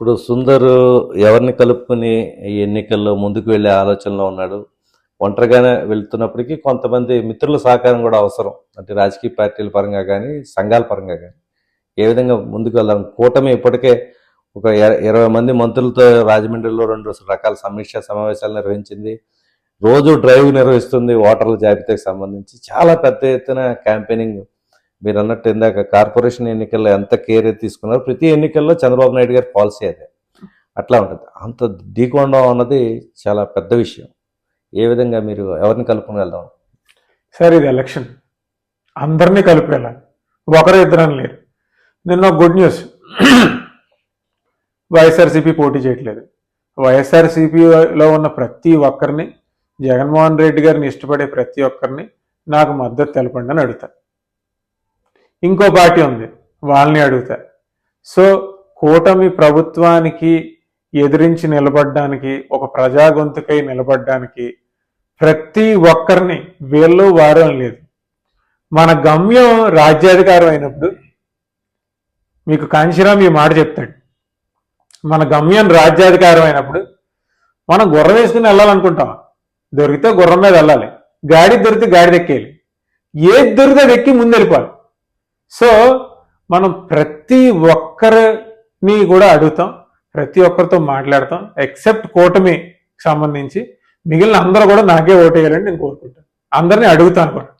ఇప్పుడు సుందర్ ఎవరిని కలుపుకుని ఈ ఎన్నికల్లో ముందుకు వెళ్ళే ఆలోచనలో ఉన్నాడు. ఒంటరిగానే వెళ్తున్నప్పటికీ కొంతమంది మిత్రుల సహకారం కూడా అవసరం. అంటే రాజకీయ పార్టీల పరంగా కానీ సంఘాల పరంగా కానీ. ఏ విధంగా ముందుకు వెళ్దాం? కూటమి ఇప్పటికే ఒక ఇరవై మంది మంత్రులతో రాజమండ్రిలో రెండు రకాల సమీక్ష సమావేశాలు నిర్వహించింది. రోజు డ్రైవ్ నిర్వహిస్తుంది ఓటర్ల జాబితాకి సంబంధించి. చాలా పెద్ద ఎత్తున క్యాంపెయినింగ్ మీరు అన్నట్టు ఇందాక కార్పొరేషన్ ఎన్నికల్లో ఎంత కేర్ తీసుకున్నారు ప్రతి ఎన్నికల్లో చంద్రబాబు నాయుడు గారి పాలసీ అదే. అట్లా ఉంటుంది. అంత ఢీకొనడం అన్నది చాలా పెద్ద విషయం. ఏ విధంగా మీరు ఎవరిని కలుపుకుని వెళ్దాం? సార్ ఇది ఎలక్షన్. అందరినీ కలిపి వెళ్ళాలి. ఒకరు ఇద్దరని లేరు నిన్న గుడ్ న్యూస్. వైఎస్ఆర్సీపీ పోటీ చేయట్లేదు. వైఎస్ఆర్సీపీలో ఉన్న ప్రతి ఒక్కరిని జగన్మోహన్ రెడ్డి గారిని ఇష్టపడే ప్రతి ఒక్కరిని నాకు మద్దతు తెలపండి అని అడుగుతాను. ఇంకో పార్టీ ఉంది వాళ్ళని అడుగుతా. సో కూటమి ప్రభుత్వానికి ఎదిరించి నిలబడడానికి ఒక ప్రజా గొంతుకై నిలబడడానికి ప్రతి ఒక్కరిని వీళ్ళు వారం లేదు. మన గమ్యం రాజ్యాధికారం అయినప్పుడు మీకు కాంశీరామ్ ఈ మాట చెప్తాడు. మన గమ్యం రాజ్యాధికారం అయినప్పుడు మనం గుర్రం వేసుకుని వెళ్ళాలనుకుంటాం. దొరికితే గుర్రం మీద వెళ్ళాలి. గాడి దొరికితే గాడి ఎక్కేయాలి ఏది దొరికితే అది ఎక్కి ముందు వెళ్ళిపోవాలి సో మనం ప్రతి ఒక్కరిని కూడా అడుగుతాం ప్రతి ఒక్కరితో మాట్లాడతాం ఎక్సెప్ట్ కూటమి సంబంధించి. మిగిలిన అందరూ కూడా నాకే ఓటేయాలని నేను కోరుకుంటాను. అందరినీ అడుగుతాను కూడా.